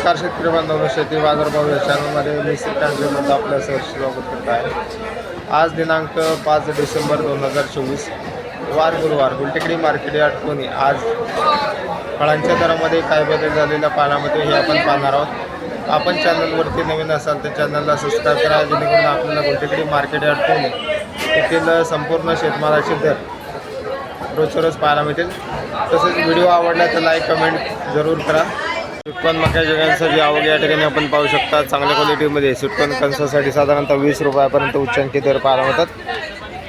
नमस्कार शेतकरी बांधव शेती बाजारभाव या चॅनलमध्ये मी श्रीकांत आपलं सहर्ष स्वागत करत आहे. आज दिनांक पाच डिसेंबर दोन हजार चोवीस वार गुरुवार गुलटेकडी मार्केट यार्ड पुणे आज फळांच्या दरामध्ये काय बदल झालेल्या पानामध्ये हे आपण पाहणार आहोत. आपण चॅनलवरती नवीन असाल तर चॅनलला सबस्क्राईब करा जेणेकरून आपल्याला गुलटेकडी मार्केट यार्ड पुणे येथील संपूर्ण शेतमालाचे दर रोजच्या रोज पाहायला मिळतील. तसेच व्हिडिओ आवडला तर लाईक कमेंट जरूर करा. सुटकन मक्याच्या जगांसाठी आवक या ठिकाणी आपण पाहू शकता चांगल्या क्वालिटीमध्ये सुटकन कणसासाठी साधारणतः वीस रुपयापर्यंत उच्चांकी दर पार होतात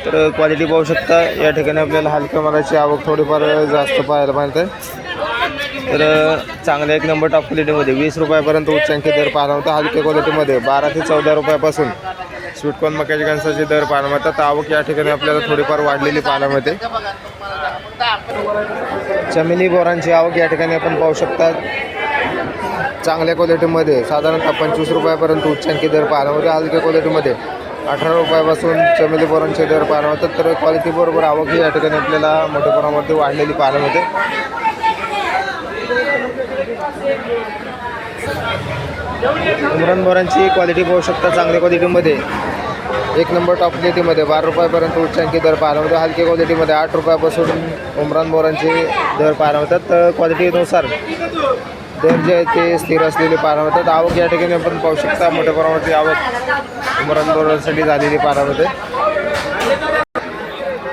तर क्वालिटी पाहू शकता या ठिकाणी आपल्याला हलक्या मालाची आवक थोडीफार जास्त पाहायला मिळते. तर चांगल्या एक नंबर टॉप क्वालिटीमध्ये वीस रुपयापर्यंत उच्चांकी दर पाहायला मिळतात हलक्या क्वालिटीमध्ये बारा ते चौदा रुपयापासून स्वीटकॉर्न मक्याच्या कणसाचे दर पाहायला मिळतात. आवक या ठिकाणी आपल्याला थोडीफार वाढलेली पाहायला मिळते. चमेली बोरांची आवक या ठिकाणी आपण पाहू शकता. चांगल्या क्वालिटीमध्ये साधारणतः पंचवीस रुपयापर्यंत उच्चांकी दर पाहायला मिळते. हलक्या क्वालिटीमध्ये अठरा रुपयापासून चमेली बोरांचे दर पाहायला होतात तर क्वालिटीबरोबर आवक ही या ठिकाणी आपल्याला मोठ्या प्रमाणामध्ये वाढलेली पाहायला मिळते. उमरान बोरांची क्वालिटी पाहू शकता चांगल्या क्वालिटीमध्ये एक नंबर टॉप क्वालिटीमध्ये बारा रुपयापर्यंत उच्चांकी दर पाहायला होते हलक्या क्वालिटीमध्ये आठ रुपयापासून उमरान बोरांचे दर पाहायला होतात तर क्वालिटीनुसार दर जे आहे ते स्थिर असलेले पारावतात आवक या ठिकाणी आपण पाहू शकता मोठ्या प्रमाणाची आवक उमरान झालेली पाहायला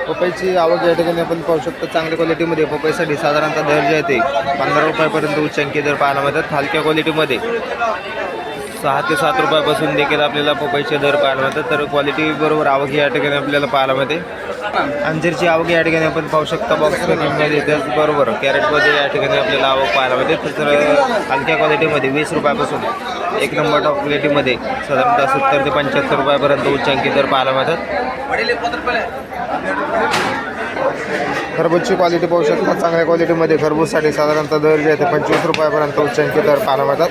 पपईची आवक या ठिकाणी आपण पाहू शकतो चांगल्या क्वालिटीमध्ये पपईसाठी साधारणतः दर जे आहे ते. पंधरा रुपयापर्यंत उच्चांकी दर पाहायला मिळतात. हलक्या क्वालिटीमध्ये सहा ते सात रुपयापासून देखील आपल्याला पपईचे दर पाहायला मिळतात. तर क्वालिटी बरोबर आवक या ठिकाणी आपल्याला पाहायला मिळते. अंजीरची आवक या ठिकाणी आपण पाहू शकता बॉक्स पॅकिंगमध्ये म्हणजे त्याचबरोबर कॅरेटमध्ये या ठिकाणी आपल्याला आवक पाहायला मिळते. तर हलक्या क्वालिटीमध्ये वीस रुपयापासून एक नंबर टॉप क्वालिटीमध्ये साधारणतः सत्तर ते पंच्याहत्तर रुपयापर्यंत उच्चांकी दर पाहायला मिळतात. खरबूजची क्वालिटी पाहू शकता. चांगल्या क्वालिटीमध्ये खरबूजसाठी साधारणतः दर जे आहे ते पंचवीस रुपयापर्यंत उच्चांकी दर पाहायला मिळतात.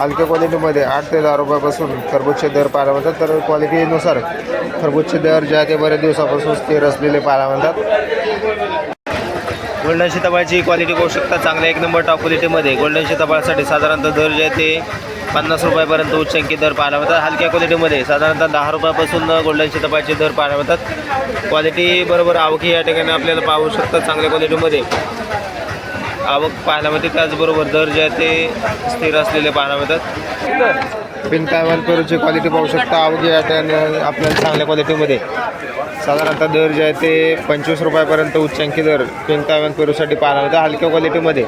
हलक्या क्वालिटीमध्ये आठ ते दहा रुपयापासून खरबूजचे दर पाहायला मिळतात. तर क्वालिटीनुसार खरबूजचे दर जे आहे ते बऱ्याच दिवसापासून स्थिर असलेले पाहायला मिळतात. गोल्डन सीताफळाची क्वालिटी पाहू शकता. चांगल्या एक नंबर टॉप क्वालिटीमध्ये गोल्डन सीताफळासाठी साधारणतः दर जे आहे ते पन्नास रुपयापर्यंत उच्चांकी दर पाहायला मिळतात. हलक्या क्वालिटीमध्ये साधारणतः दहा रुपयापासून गोल्डन सीताफळाचे दर पाहायला मिळतात. क्वालिटी बरोबर आवकी या ठिकाणी आपल्याला पाहू शकतात चांगल्या क्वालिटीमध्ये आवक पाहायला मिळते त्याचबरोबर दर जे आहे ते स्थिर असलेले पाहायला मिळतात पिनकायवान पेरूची क्वालिटी पाहू शकता आवक या ठिकाणी आपल्याला चांगल्या क्वालिटीमध्ये साधारणतः दर जे आहे ते पंचवीस रुपयापर्यंत उच्चांकी दर पिंक पेरूसाठी पाहायला मिळतात हलक्या क्वालिटीमध्ये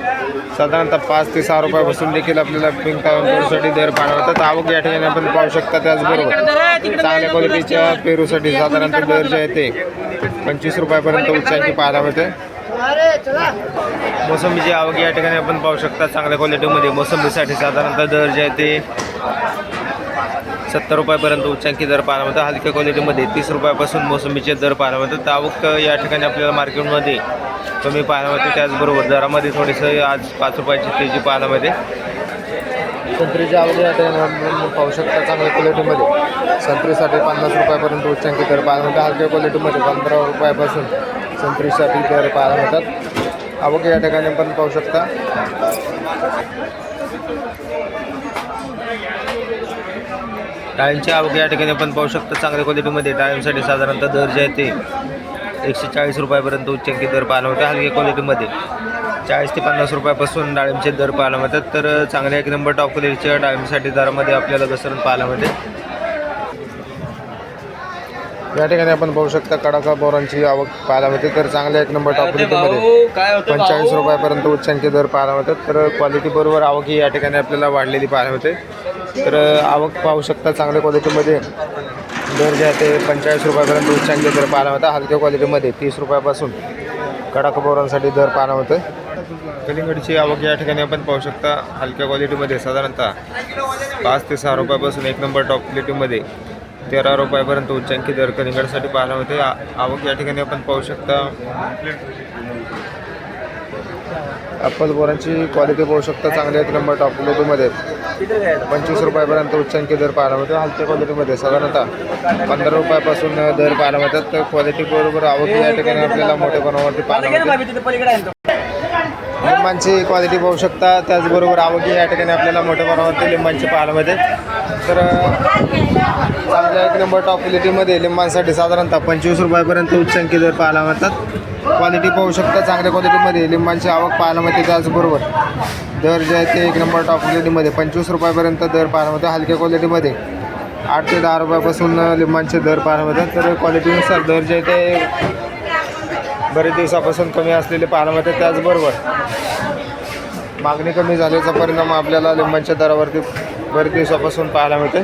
साधारणतः पाच ते सहा रुपयापासून देखील आपल्याला पिंक पेरूसाठी दर पाहायला मिळतात आवक या ठिकाणी आपण पाहू शकता त्याचबरोबर चांगल्या क्वालिटीच्या पेरूसाठी साधारणतः दर जे आहे ते पंचवीस रुपयापर्यंत उच्चांकी पाहायला मिळते मोसंबीची आवक या ठिकाणी आपण पाहू शकता चांगल्या क्वालिटीमध्ये मोसंबीसाठी साधारणतः दर जे आहे ते सत्तर रुपयापर्यंत उच्चांकी दर पाहायला मिळतात. हलक्या क्वालिटीमध्ये तीस रुपयापासून मोसंबीचे दर पाहायला मिळतात. आवक या ठिकाणी आपल्याला मार्केटमध्ये कमी पाहायला मिळते. त्याचबरोबर दरामध्ये थोडीसं आज पाच रुपयाची तेजी पाहायला मिळते. संत्रीची आवक या ठिकाणी पाहू शकता चांगल्या क्वालिटीमध्ये. संत्रीसाठी पन्नास रुपयापर्यंत उच्चांकी दर पाहायला मिळतात. हलक्या क्वालिटीमध्ये पंधरा रुपयापासून संत्रीसाठी दर पाहायला मिळतात. आवक या ठिकाणी पण पाहू शकता. डाळींची आवक या ठिकाणी पण पाहू शकता. चांगल्या क्वालिटीमध्ये डाळिंबसाठी साधारणतः दर जे आहे ते एकशे चाळीस रुपयापर्यंत उच्चांकी दर पाहायला मिळतात. हलक्या क्वालिटीमध्ये चाळीस ते पन्नास रुपयापासून डाळिंबचे दर पाहायला मिळतात. तर चांगल्या एक नंबर टॉप क्वालिटीच्या डाळिंबसाठी दरामध्ये आपल्याला घसरण पाहायला मिळते. या ठिकाणी आपण पाहू शकता कडाका बोरांची आवक पाहायला मिळते. तर चांगल्या एक नंबर टॉप क्वालिटीमध्ये पंचेचाळीस रुपयापर्यंत उच्चांकी दर पाहायला मिळतात. तर क्वालिटी बरोबर आवक ही या ठिकाणी आपल्याला वाढलेली पाहायला मिळते. तर आवक पाहू शकता चांगल्या क्वालिटीमध्ये दर जे आहे ते पंचेचाळीस रुपयापर्यंत उच्चांकी दर पाहायला मिळतात. हलक्या क्वालिटीमध्ये तीस रुपयापासून कडाका बोरांसाठी दर पाहायला मिळतोय. कलिंगडची आवक या ठिकाणी आपण पाहू शकता. हलक्या क्वालिटीमध्ये साधारणतः पाच ते सहा रुपयापासून एक नंबर टॉप क्वालिटीमध्ये तेरा रुपयापर्यंत उच्चांकी दर कलिंगडसाठी पाहायला होते आवक या ठिकाणी आपण पाहू शकता. ॲपल बोरांची क्वालिटी पाहू शकता. चांगली आहेत नंबर टॉप क्वालिटीमध्ये पंचवीस रुपयापर्यंत उच्चांकी दर पाहायला मिळतो. हलक्या क्वालिटीमध्ये साधारणतः पंधरा रुपयापासून दर पाहायला मिळतात. तर क्वालिटी बरोबर आवक या ठिकाणी आपल्याला मोठ्या प्रमाणावरती पाहायला मिळते. लिंबांची क्वालिटी पाहू शकता. त्याचबरोबर आवकी या ठिकाणी आपल्याला मोठ्या प्रमाणावरती लिंबांची पाहायला मिळते. तर एक नंबर टॉप क्वालिटीमध्ये लिंबांसाठी साधारणतः पंचवीस रुपयापर्यंत उच्चांकी दर पाहायला मिळतात. क्वालिटी पाहू शकता चांगल्या क्वालिटीमध्ये लिंबांची आवक पाहायला मिळते त्याचबरोबर. दर जे आहे ते एक नंबर टॉप क्वालिटीमध्ये पंचवीस रुपयापर्यंत दर पाहायला मिळतो. हलक्या क्वालिटीमध्ये आठ ते दहा रुपयापासून लिंबांचे दर पाहायला मिळतात. तर क्वालिटीनुसार दर जे आहे ते बरेच दिवसापासून कमी असलेले पाहायला मिळते त्याचबरोबर मागणी कमी झाल्याचा परिणाम आपल्याला लिंबांच्या दरावरती बरेच दिवसापासून पाहायला मिळते